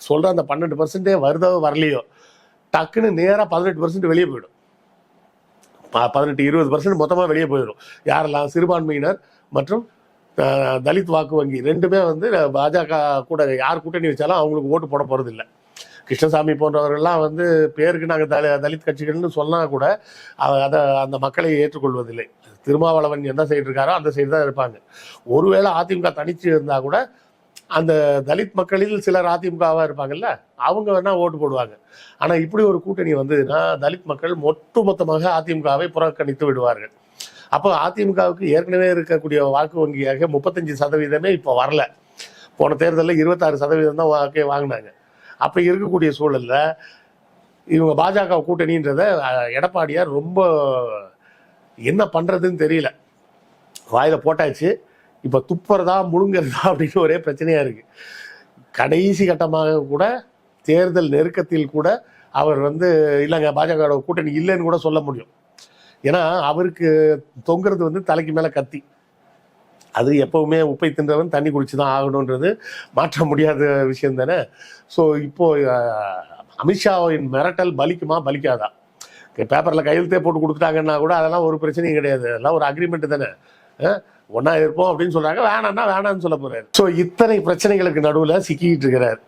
சொல்கிற அந்த பன்னெண்டு பர்சன்டே வருதோ வரலையோ டக்குன்னு நேராக பதினெட்டு பர்சன்ட் வெளியே போயிடும். ப- பதினெட்டு இருபது பர்சன்ட் மொத்தமாக வெளியே போயிடும். யாரெல்லாம் சிறுபான்மையினர் மற்றும் அஹ், தலித் வாக்கு வங்கி ரெண்டுமே வந்து பாஜக கூட யார் கூட்டணி வச்சாலும் அவங்களுக்கு ஓட்டு போட போகிறது இல்லை கிருஷ்ணசாமி போன்றவர்கள்லாம் வந்து பேருக்கு நாங்கள் தலி தலித் கட்சிகள்னு சொன்னால் கூட அதை அந்த மக்களை ஏற்றுக்கொள்வதில்லை. திருமாவளவன் என்ன சைடு இருக்காரோ அந்த சைடு தான் இருப்பாங்க. ஒருவேளை அதிமுக தனிச்சு இருந்தால் கூட அந்த தலித் மக்களில் சிலர் அதிமுகவாக இருப்பாங்கல்ல அவங்க வேணா ஓட்டு போடுவாங்க. ஆனால் இப்படி ஒரு கூட்டணி வந்ததுன்னா தலித் மக்கள் ஒட்டுமொத்தமாக அதிமுகவை புறக்கணித்து விடுவார்கள். அப்போ அதிமுகவுக்கு ஏற்கனவே இருக்கக்கூடிய வாக்கு வங்கியாக முப்பத்தஞ்சு சதவீதமே இப்போ வரல. போன தேர்தலில் இருபத்தாறு சதவீதம் தான் வாக்கே வாங்கினாங்க. அப்போ இருக்கக்கூடிய சூழலில் இவங்க பாஜக கூட்டணின்றத எடப்பாடியார் ரொம்ப என்ன பண்ணுறதுன்னு தெரியல. வாயில் போட்டாச்சு. இப்போ துப்புறதா முழுங்கறதா அப்படின்னு ஒரே பிரச்சனையாக இருக்குது கடைசி கட்டமாக கூட தேர்தல் நெருக்கத்தில் கூட அவர் வந்து இல்லைங்க பாஜக கூட்டணி இல்லைன்னு கூட சொல்ல முடியும். ஏன்னா அவருக்கு தொங்குறது வந்து தலைக்கு மேலே கத்தி. அது எப்பவுமே உப்பை தின்றவன் தண்ணி குடிச்சு தான் ஆகணுன்றது மாற்ற முடியாத விஷயம் தானே. ஸோ இப்போது அமித்ஷாவின் மிரட்டல் பலிக்குமா? பலிக்காதா? பேப்பரில் கையெழுத்தே போட்டு கொடுத்துட்டாங்கன்னா கூட அதெல்லாம் ஒரு பிரச்சனையும் கிடையாது. அதெல்லாம் ஒரு அக்ரிமெண்ட் தானே. ஒன்றா இருப்போம் அப்படின்னு சொல்கிறாங்க வேணான்னா வேணான்னு சொல்ல போகிறாரு ஸோ இத்தனை பிரச்சனைகளுக்கு நடுவில் சிக்கிட்டு இருக்கிறார்.